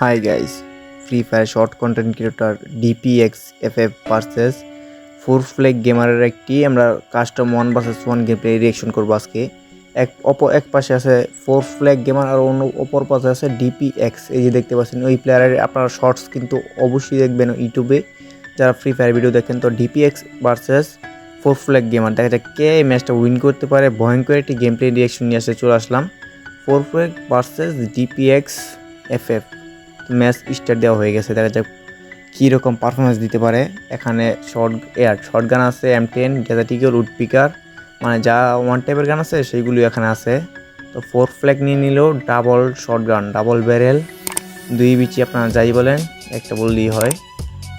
Hi guys free fire short content creator DPX F F versus four flag গেমারের একটি আমরা custom one versus one game play reaction করব আজকে। এক অপর এক পাশে আছে ফোর ফ্ল্যাগ গেমার আর অন্য অপর পাশে আছে ডিপিএক্স এই যে দেখতে পাচ্ছেন, ওই প্লেয়ারের আপনারা শর্টস কিন্তু অবশ্যই দেখবেন ইউটিউবে। যারা ফ্রি ফায়ার ভিডিও দেখেন তো DPX versus four flag gamer দেখা যায় কে এই ম্যাচটা উইন করতে পারে। ভয়ঙ্কর একটি গেম প্লে রিয়েকশন নিয়ে আসতে চলে আসলাম। Four flag versus DPX F F match start দেওয়া হয়ে গেছে। দেখা যাক কীরকম পারফরমেন্স দিতে পারে। এখানে শর্ট এয়ার শর্ট গান আছে এম টেন ডেজাটিকেল উড পিকার মানে যা ওয়ান টাইপের গান আছে সেইগুলি এখানে আছে। তো ফোর ফ্ল্যাগ নিয়ে নিল double short gun double barrel দুই বিচি আপনারা যাই বলেন, একটা বললেই হয়।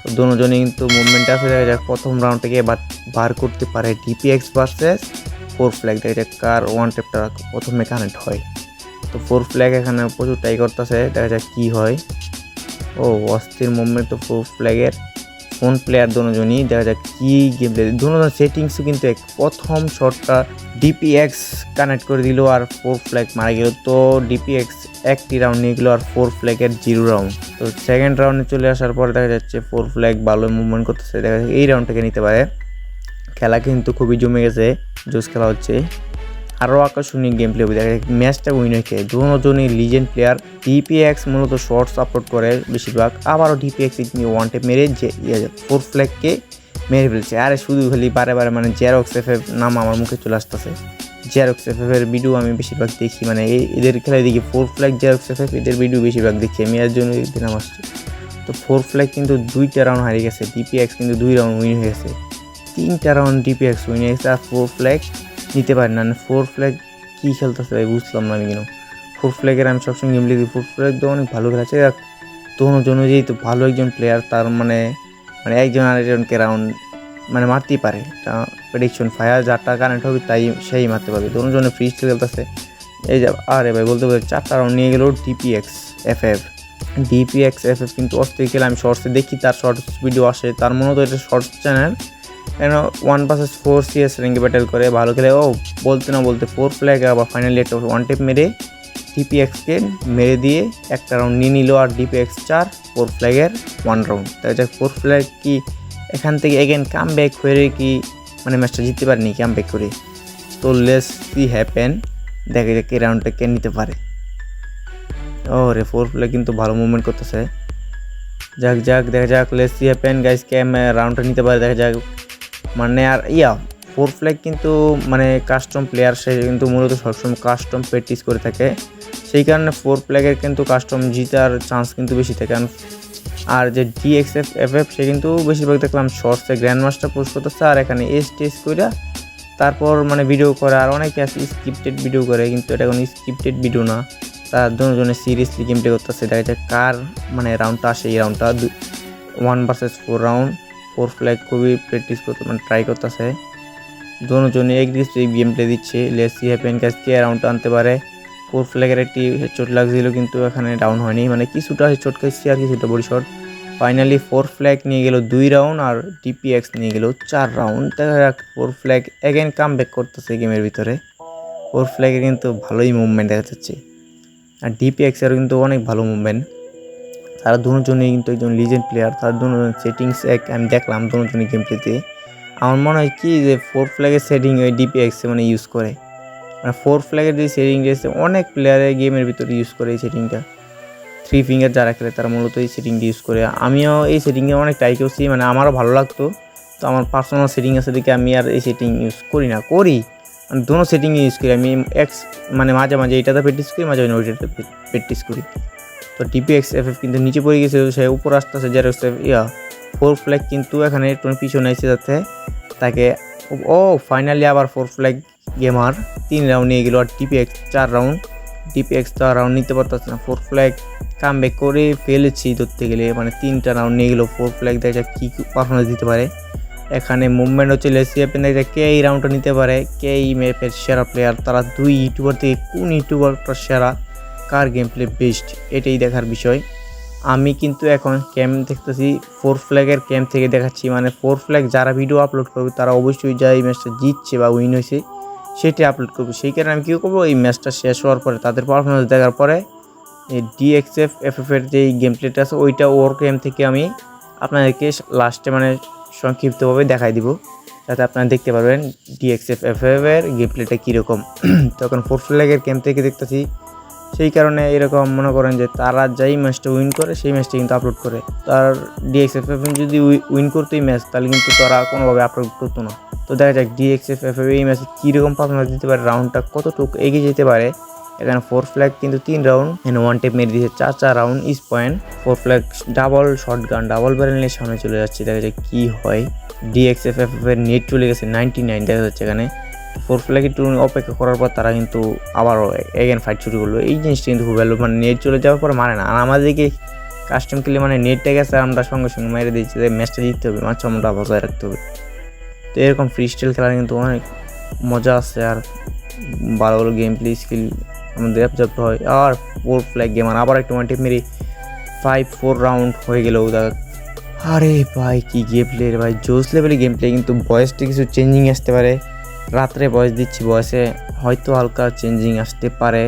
তো দুজনে কিন্তু মুভমেন্ট আছে। দেখা যাক প্রথম রাউন্ড থেকে বার করতে পারে ডিপিএক্স ভার্সেস ফোর ফ্ল্যাগ দেখা যাক কার ওয়ান টেপটা প্রথমে কানেক্ট হয়। তো ফোর ফ্ল্যাগ এখানে প্রচুর ট্রাই করতেছে, দেখা যাক কী হয়। ও, অস্থির মুভমেন্ট তো ফোর ফ্ল্যাগের ফোন প্লেয়ার দুজনই দেখা যাক কী গেম প্লে দুজন সেটিংসও কিন্তু এক, প্রথম শটটা ডিপিএক্স কানেক্ট করে দিল আর ফোর ফ্ল্যাগ মারা গেল। তো ডিপিএক্স একটি রাউন্ড নিয়ে গেলো আর ফোর ফ্ল্যাগের জিরো রাউন্ড তো সেকেন্ড রাউন্ডে চলে আসার পর দেখা যাচ্ছে ফোর ফ্ল্যাগ ভালো মুভমেন্ট করতেছে। দেখা যাচ্ছে এই রাউন্ডটাকে নিতে পারে। খেলা কিন্তু খুবই জমে গেছে জোস খেলা হচ্ছে। আরও আকর্ষণীয় গেম প্লে দেখা যায় ম্যাচটা উইন হয়েছে। দুজনই লিজেন্ড প্লেয়ার ডিপিএক্স মূলত শর্টস আপলোড করে বেশিরভাগ। আবারও ডিপিএক্স ওয়ান টেপ মেরে যে ফোর ফ্ল্যাগকে মেরে ফেলছে। আরে শুধু খালি বারে বারে মানে জেরক্স এফ নাম আমার মুখে চলে আসতেছে। জেরক্স এফ এর ভিডিও আমি বেশিরভাগ দেখি। মানে এদের খেলায় দেখি ফোর ফ্ল্যাগ জেরক্স এফ এফ এদের ভিডিও বেশিরভাগ দেখি। আমি এর জন্য একদিন আমার তো ফোর ফ্ল্যাগ কিন্তু দুইটা রাউন্ড হারিয়ে গেছে। ডিপিএক্স কিন্তু দুই রাউন্ড উইন হয়ে গেছে। তিনটা রাউন্ড ডিপিএক্স উইন হয়ে গেছে। আর ফোর ফ্ল্যাগ নিতে পারি না। ফোর ফ্ল্যাগ কী খেলতেছে ভাই, বুঝলাম না আমি কেন ফোর ফ্ল্যাগের আমি সবসময় গেম লিখি। ফোর ফ্ল্যাগ তো অনেক ভালো খেলেছে তখন জন্য তো ভালো একজন প্লেয়ার তার মানে মানে একজন আরেকজনকে রাউন্ড মানে মারতেই পারে। প্রেডিকশন ফায়ার যারটা কানেক্ট হবে তাই সেই মারতে পারবে। দোনো জন্য ফ্রি খেলতেছে। এই যে, আরে ভাই, বলতে বলতে চারটা রাউন্ড নিয়ে গেল DPX F F DPX F F কিন্তু অস্থির খেলে। আমি শর্টসে দেখি, তার শর্টস ভিডিও আসে। তার মনে তো এটা শর্টস চ্যানেল কেন? ওয়ান পার্সেস ফোর সিএস র্যাঙ্কে ব্যাটেল করে ভালো খেলে, ও বলতে না বলতে ফোর ফ্ল্যাগ আবার ফাইনালি একটা ওয়ান টেপ মেরে ডিপিএক্সকে মেরে দিয়ে একটা রাউন্ড নিয়ে নিল আর ডিপিএক্স চার ফোর ফ্ল্যাগের ওয়ান রাউন্ড তাই যাক ফোর ফ্ল্যাগ কি এখান থেকে এগেন কাম ব্যাক করে কি মানে ম্যাচটা জিততে পারেনি কাম ব্যাক করে। তো লেস সি হ্যাপেন দেখা যাক এই রাউন্ডটা কে নিতে পারে। ও রে ফোর ফ্ল্যাগ কিন্তু ভালো মুভমেন্ট করতেছে। যাক যাক, দেখা যাক লেস সি হ্যাপেন গাইস কে রাউন্ডটা নিতে পারে, দেখা যাক। মানে আর ইয়া ফোর ফ্ল্যাগ কিন্তু মানে কাস্টম প্লেয়ার সে কিন্তু মূলত সবসময় কাস্টম প্র্যাকটিস করে থাকে। সেই কারণে ফোর ফ্ল্যাগের কিন্তু কাস্টম জিতার চান্স কিন্তু বেশি থাকে। আর যে ডিএক্সএফ এফ এফ সে কিন্তু বেশিরভাগ দেখলাম শর্টসে গ্র্যান্ড মাস্টার পোস্ট করতেছে আর এখানে এস টেস করে তারপর মানে ভিডিও করে আর অনেকে আছে স্ক্রিপ্টেড ভিডিও করে, কিন্তু এটা কোনো স্ক্রিপ্টেড ভিডিও না। তার দুজনে সিরিয়াসলি গেম প্লে করতেছে। দেখা যায় কার মানে রাউন্ডটা আসে। এই রাউন্ডটা one versus four round four flag খুবই প্র্যাকটিস করতে মানে ট্রাই করতেছে। দুজনে একদিস গেম প্লে দিচ্ছে। লেসি হ্যাপেন কে রাউন্ডটা আনতে পারে। ফোর ফ্ল্যাগের একটি চোট লাগছিল, কিন্তু এখানে ডাউন হয়নি। মানে কিছুটা চোট খাইছে আর কিছুটা বড়ি শট ফাইনালি ফোর ফ্ল্যাগ নিয়ে গেল দুই রাউন্ড আর ডিপিএক্স নিয়ে গেল চার রাউন্ড দেখা যাক four flag again come back করতেছে গেমের ভিতরে। ফোর ফ্ল্যাগে কিন্তু ভালোই মুভমেন্ট দেখা যাচ্ছে। আর ডিপিএক্সেরও কিন্তু অনেক ভালো মুভমেন্ট তারা দুজনেই কিন্তু একজন লিজেন্ড প্লেয়ার তার দুজন সেটিংস এক, আমি দেখলাম দুজনই গেম প্লেতে আমার মনে হয় কি যে ফোর ফ্ল্যাগের সেটিং ওই ডিপিএক্সে মানে ইউজ করে। মানে ফোর ফ্ল্যাগের যে সেটিং রয়েছে, অনেক প্লেয়ারে গেমের ভিতরে ইউজ করে এই সেটিংটা থ্রি ফিঙ্গার যারা খেলে, তারা মূলত এই সেটিংটা ইউজ করে। আমিও এই সেটিংয়ে অনেক ট্রাই করছি মানে আমারও ভালো লাগতো। তো আমার পার্সোনাল সেটিং আছে দেখে আমি আর এই সেটিং ইউজ করি না, করি। মানে দোনো সেটিং ইউজ করি, আমি এক্স মানে মাঝে মাঝে এটাতে প্র্যাকটিস করি, মাঝে মাঝে ওইটাতে প্র্যাকটিস করি। তো ডিপিএক্স এফ এফ কিন্তু নিচে পড়ে গেছে সে উপর আসতেছে যার ইয়া। ফোর ফ্ল্যাগ কিন্তু এখানে একটু পিছনে এসে যাচ্ছে। তাকে, ও ফাইনালি আবার ফোর ফ্ল্যাগ গেমার তিন রাউন্ড নিয়ে গেল, আর ডিপিএক্স চার রাউন্ড ডিপিএক্স চার রাউন্ড নিতে পারতেছে না। ফোর ফ্ল্যাগ কাম ব্যাক করে ফেলেছি ধরতে গেলে। মানে তিনটা রাউন্ড নিয়ে গেলো ফোর ফ্ল্যাগ দেখা যাক কী পারফরমেন্স দিতে পারে। এখানে মুভমেন্ট হচ্ছে লেসিয়াপেন দেখা যাক কে এই রাউন্ডটা নিতে পারে। কে এই ম্যাপের সেরা প্লেয়ার তারা দুই ইউটিউবার থেকে কোন ইউটিউবারটা সেরা? কার গেম প্লে বেস্ট এটাই দেখার বিষয়। আমি কিন্তু এখন ক্যাম্প দেখতেছি ফোর ফ্ল্যাগের ক্যাম্প থেকে দেখাচ্ছি। মানে ফোর ফ্ল্যাগ যারা ভিডিও আপলোড করবে, তারা অবশ্যই যা এই ম্যাচটা জিতছে বা উইন হয়েছে সেটি আপলোড করবে। সেই কারণে আমি কী করব, এই ম্যাচটা শেষ হওয়ার পরে, তাদের পারফরমেন্স দেখার পরে ডিএক্সএফ এফএফ এর যে গেম প্লেটা আছে, ওইটা ওর গেম থেকে আমি আপনাদেরকে লাস্টে মানে সংক্ষিপ্তভাবে দেখাই দিব। যাতে আপনারা দেখতে পারবেন ডিএক্সএফ এফএফ এর গেম প্লেটা কীরকম। তখন ফোর ফ্ল্যাগের গেম থেকে দেখতেছি সেই কারণে এরকম মনে করেন যে তারা যেই ম্যাচটা উইন করে, সেই ম্যাচটা কিন্তু আপলোড করে। তার ডিএক্সএফ এফ যদি উইন করতোই ম্যাচ, তাহলে কিন্তু তারা কোনোভাবে আপলোড করতো না। তো দেখা যাক ডিএক্সএফ এফ এই ম্যাচে কীরকম পারফরমেন্স দিতে পারে রাউন্ডটা কতটুকু এগিয়ে যেতে পারে। এখানে ফোর ফ্ল্যাগ কিন্তু তিন রাউন্ড এখানে ওয়ান টেপ মেরে দিয়েছে চার চার round is point four flag double shotgun double barrel নিয়ে সামনে চলে যাচ্ছে। দেখা যাক কী হয়। ডিএক্সএফ এফ এর নেট চলে গেছে নাইনটি নাইন দেখা যাচ্ছে এখানে। ফোর ফ্ল্যাগ একটু অপেক্ষা করার পর তারা কিন্তু আবারও এগেন ফাইট শুরু করল। এই জিনিসটা কিন্তু খুব ভালো মানে নেট চলে যাওয়ার পর মানে না। আর আমাদেরকে কাস্টম খেলে মানে নেটটা গেছে আর আমরা সঙ্গে সঙ্গে মেরে দিচ্ছি যে ম্যাচটা জিততে হবে মাছ আমরা বজায় রাখতে হবে। তো এরকম ফ্রি স্টাইল খেলার কিন্তু অনেক মজা আছে। আর ভালো ভালো গেম প্লে স্কিল আমাদের অ্যাবজর্ব হয়। আর ফোর ফ্ল্যাগ গেম আর আবার একটা ওয়ান টিপ মেরে ফাইভ ফোর রাউন্ড হয়ে গেল দেখ আরে ভাই, কি গেম প্লে রে ভাই। জোস লেভেলে গেম প্লে কিন্তু বয়সটা কিছু চেঞ্জিং আসতে পারে। রাত্রে বয়স দিচ্ছি বয়সে হয়তো হালকা চেঞ্জিং আসতে পারে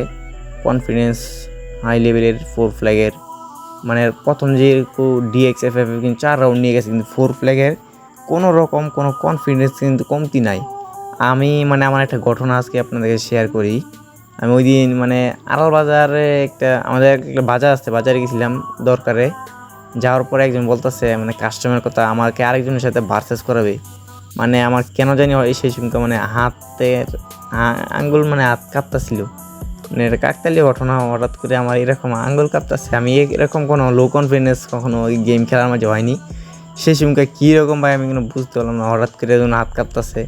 কনফিডেন্স হাই লেভেলের ফোর ফ্ল্যাগের মানে প্রথম যে ডিএক্স এফ এফ কিন্তু চার রাউন্ড নিয়ে গেছে কিন্তু ফোর ফ্ল্যাগের কোনো রকম কোনো কনফিডেন্স কিন্তু কমতি নাই। আমি মানে আমার একটা ঘটনা আজকে আপনাদেরকে শেয়ার করি। আমি ওই দিন মানে আড়াল বাজারে একটা, আমাদের একটা বাজার আসছে বাজারে গেছিলাম দরকারে। যাওয়ার পরে একজন বলতেছে মানে কাস্টমার কথা, আমাকে আরেকজনের সাথে ভার্সেস করাবে। মানে আমার কেন জানি সেই সময় মানে হাতের আঙ্গুল মানে হাত কাঁপতাছিল। মানে এটা কাকতালীয় ঘটনা, হঠাৎ করে আমার এরকম আঙ্গুল কাঁপতাছে। আমি এরকম কোনো লো কনফিডেন্স কখনো ওই গেম খেলার মাঝে হয়নি। সেই সময়টা কীরকম ভাই আমি কোনো বুঝতে পারলাম না, হঠাৎ করে যখন হাত কাঁপতাছে।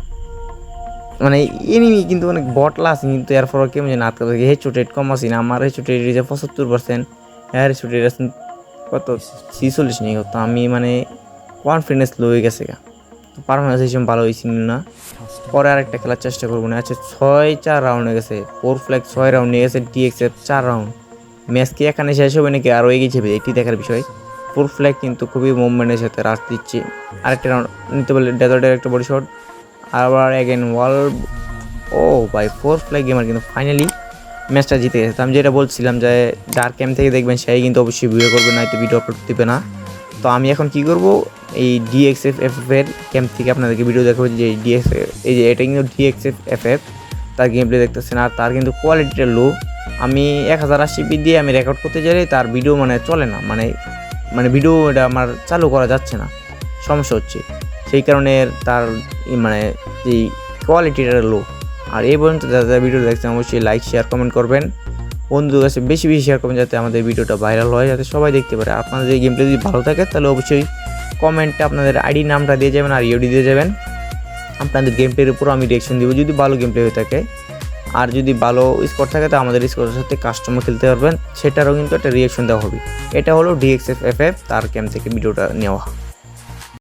মানে এনিমি কিন্তু অনেক বটলা আছে, কিন্তু এরপর কেমন যেন হাত কাঁপতাছে। হেচুট রেট কম আছে না, আমার হেচুট রেট যে পঁচাত্তর পার্সেন্ট হ্যাঁ হেচুট রেট আছে কত? ছিচল্লিশ নিয়ে তো আমি মানে কনফিডেন্স লো হয়ে গেছে গা। তো পারফরমেন্স ভালো হয়েছিল না। পরে আরেকটা খেলার চেষ্টা করব না। আচ্ছা ছয়, চার রাউন্ড হয়ে গেছে। ফোর ফ্ল্যাগ ছয় রাউন্ড নিয়ে গেছে ডিএক্সএফ চার রাউন্ড ম্যাচ কি এখানে শেষ হবে নাকি আরও এগিয়ে যাবে? এটি দেখার বিষয়। ফোর ফ্ল্যাগ কিন্তু খুবই মুভমেন্টের সাথে রাশ দিচ্ছে। আরেকটা রাউন্ড নিতে পারলে ডেজার্টের একটা বড় শট আবার এগেন ওয়াল ও ভাই ফোর ফ্ল্যাগ গেমার কিন্তু ফাইনালি ম্যাচটা জিতে গেছে। আমি যেটা বলছিলাম যে, যার ক্যাম্প থেকে দেখবেন সেই কিন্তু অবশ্যই ভিডিও করবে না হয়তো ভিডিও আপলোড দেবে না। তো আমি এখন কি করব? এই ডিএক্সএফ এফ এর ক্যাম্প থেকে আপনাদেরকে ভিডিও দেখাবো যে ডিএক্স এই যে এটা কিন্তু ডিএক্সএফ এফ এফ তার গেম প্লে দেখতেছেন, আর তার কিন্তু কোয়ালিটিটা লো আমি এক হাজার আশি পি দিয়ে আমি রেকর্ড করতে চাইলে তার ভিডিও মানে চলে না মানে মানে ভিডিও এটা আমার চালু করা যাচ্ছে না। সমস্যা হচ্ছে। সেই কারণে তার মানে যে কোয়ালিটিটা লো আর এই পর্যন্ত যারা ভিডিও দেখছেন, অবশ্যই লাইক শেয়ার কমেন্ট করবেন। বন্ধুদের কাছে বেশি বেশি শেয়ার করবেন যাতে আমাদের ভিডিওটা ভাইরাল হয়, যাতে সবাই দেখতে পারে। আপনাদের এই গেমটা যদি ভালো থাকে, তাহলে অবশ্যই কমেন্টে আপনাদের আইডি নামটা দিয়ে যাবেন আর ইউডি দিয়ে যাবেন। আপনাদের গেম প্লের উপর আমি রিয়েকশন দিব, যদি ভালো গেম প্লে হয়ে থাকে। আর যদি ভালো স্কোর থাকে তো আমাদের স্কোরের সাথে কাস্টমার খেলতে পারবেন। সেটারও কিন্তু একটা রিয়েকশন দেওয়া হবে। এটা হলো ডিএক্সএফ এফ এফ তার গেম থেকে ভিডিওটা নেওয়া।